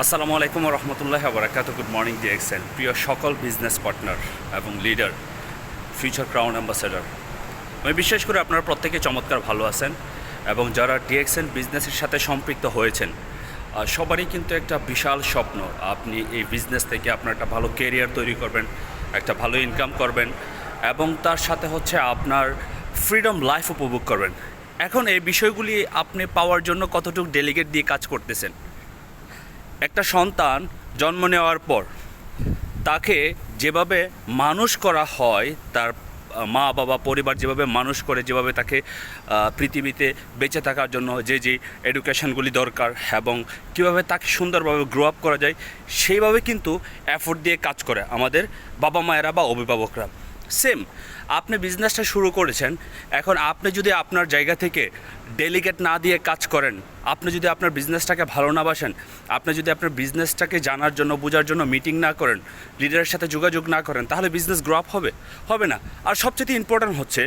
আসসালামু আলাইকুম রহমতুল্লাহ আবরাকাত গুড মর্নিং ডি এক্সেল প্রিয় সকল বিজনেস পার্টনার এবং লিডার ফিউচার ক্রাউন অ্যাম্বাসেডর আমি বিশ্বাস করি আপনারা প্রত্যেকে চমৎকার ভালো আছেন এবং যারা ডিএক্সএন বিজনেসের সাথে সম্পৃক্ত হয়েছেন সবারই কিন্তু একটা বিশাল স্বপ্ন, আপনি এই বিজনেস থেকে আপনার একটা ভালো কেরিয়ার তৈরি করবেন, একটা ভালো ইনকাম করবেন এবং তার সাথে হচ্ছে আপনার ফ্রিডম লাইফ উপভোগ করবেন। এখন এই বিষয়গুলি আপনি পাওয়ার জন্য কতটুকু ডেলিগেট দিয়ে কাজ করতেছেন? একটা সন্তান জন্ম নেওয়ার পর তাকে যেভাবে মানুষ করা হয়, তার মা, বাবা, পরিবার যেভাবে মানুষ করে, যেভাবে তাকে পৃথিবীতে বেঁচে থাকার জন্য যে যে এডুকেশনগুলি দরকার এবং কীভাবে তাকে সুন্দরভাবে গ্রো আপ করা যায়, সেইভাবে কিন্তু এফোর্ট দিয়ে কাজ করে আমাদের বাবা মায়েরা বা অভিভাবকরা। সেম, আপনি বিজনেসটা শুরু করেছেন, এখন আপনি যদি আপনার জায়গা থেকে ডেলিগেট না দিয়ে কাজ করেন, আপনি যদি আপনার বিজনেসটাকে ভালো না বাসেন, আপনি যদি আপনার বিজনেসটাকে জানার জন্য, বোঝার জন্য মিটিং না করেন লিডারের সাথে যোগাযোগ না করেন, তাহলে বিজনেস গ্রো আপ হবে হবে না। আর সবচেয়ে ইম্পর্ট্যান্ট হচ্ছে,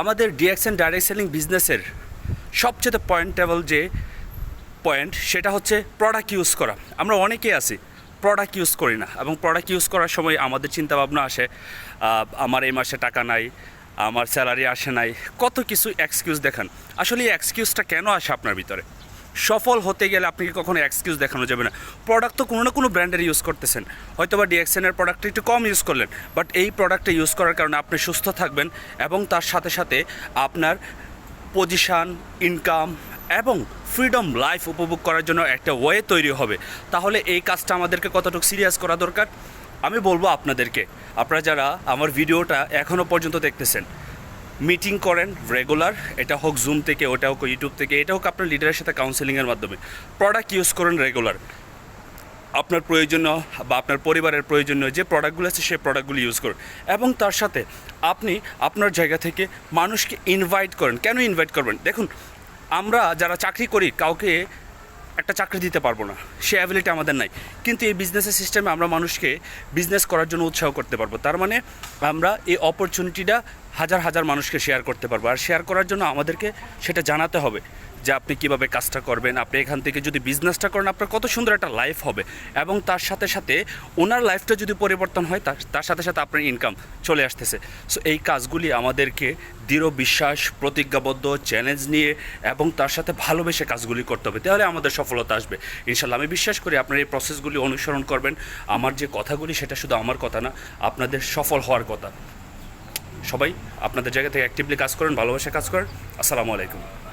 আমাদের ডিএক্সএন ডাইরেক্ট সেলিং বিজনেসের সবচেয়ে পয়েন্টেবল যে পয়েন্ট সেটা হচ্ছে প্রোডাক্ট ইউজ করা। আমরা অনেকেই আছি প্রোডাক্ট ইউজ করি না। এবং প্রোডাক্ট ইউজ করার সময় আমাদের চিন্তাভাবনা আসে আমার এই মাসে টাকা নাই, আমার স্যালারি আসে নাই, কত কিছু এক্সকিউজ দেখান। আসলে এই এক্সকিউজটা কেন আসে আপনার ভিতরে? সফল হতে গেলে আপনাকে কখনো এক্সকিউজ দেখানো যাবে না? প্রোডাক্ট তো কোনো না কোনো ব্র্যান্ডের ইউজ করতেছেন। হয়তো বা ডিএক্সএনের প্রোডাক্টটা একটু কম ইউজ করলেন বাট এই প্রোডাক্টটা ইউজ করার কারণে আপনি সুস্থ থাকবেন এবং তার সাথে সাথে আপনার পজিশান ইনকাম এবং ফ্রিডম লাইফ উপভোগ করার জন্য একটা ওয়ে তৈরি হবে। তাহলে এই কাজটা আমাদেরকে কতটুকু সিরিয়াস করা দরকার? আমি বলব আপনাদেরকে, আপনারা যারা আমার ভিডিওটা এখনও পর্যন্ত দেখতেছেন মিটিং করেন রেগুলার এটা হোক জুম থেকে, ওটা হোক ইউটিউব থেকে, এটা হোক আপনার লিডারের সাথে কাউন্সেলিংয়ের মাধ্যমে প্রোডাক্ট ইউজ করেন রেগুলার আপনার প্রয়োজনীয় বা আপনার পরিবারের প্রয়োজনীয় যে প্রোডাক্টগুলো আছে, সেই প্রোডাক্টগুলো ইউজ করুন। এবং তার সাথে আপনি আপনার জায়গা থেকে মানুষকে ইনভাইট করেন। কেন ইনভাইট করবেন? দেখুন আমরা যারা চাকরি করি, কাউকে একটা চাকরি দিতে পারব না। সে অ্যাবিলিটি আমাদের নাই। কিন্তু এই বিজনেসের সিস্টেমে আমরা মানুষকে বিজনেস করার জন্য উৎসাহ করতে পারব। তার মানে আমরা এই অপরচুনিটিটা হাজার হাজার মানুষকে শেয়ার করতে পারব। আর শেয়ার করার জন্য আমাদেরকে সেটা জানাতে হবে। যে আপনি কীভাবে কাজটা করবেন, আপনি এখান থেকে যদি বিজনেসটা করেন, আপনার কত সুন্দর একটা লাইফ হবে। এবং তার সাথে সাথে ওনার লাইফটা যদি পরিবর্তন হয়, তার সাথে সাথে আপনার ইনকাম চলে আসতেছে। সো এই কাজগুলি আমাদেরকে দৃঢ় বিশ্বাস, প্রতিজ্ঞাবদ্ধ চ্যালেঞ্জ নিয়ে এবং তার সাথে ভালোবেসে কাজগুলি করতে হবে। তাহলে আমাদের সফলতা আসবে। ইনশাল্লাহ, আমি বিশ্বাস করি আপনার এই প্রসেসগুলি অনুসরণ করবেন। আমার যে কথাগুলি, সেটা শুধু আমার কথা না, আপনাদের সফল হওয়ার কথা। সবাই, আপনাদের জায়গা থেকে অ্যাক্টিভলি কাজ করেন, ভালোবাসে কাজ করেন। আসসালামু আলাইকুম।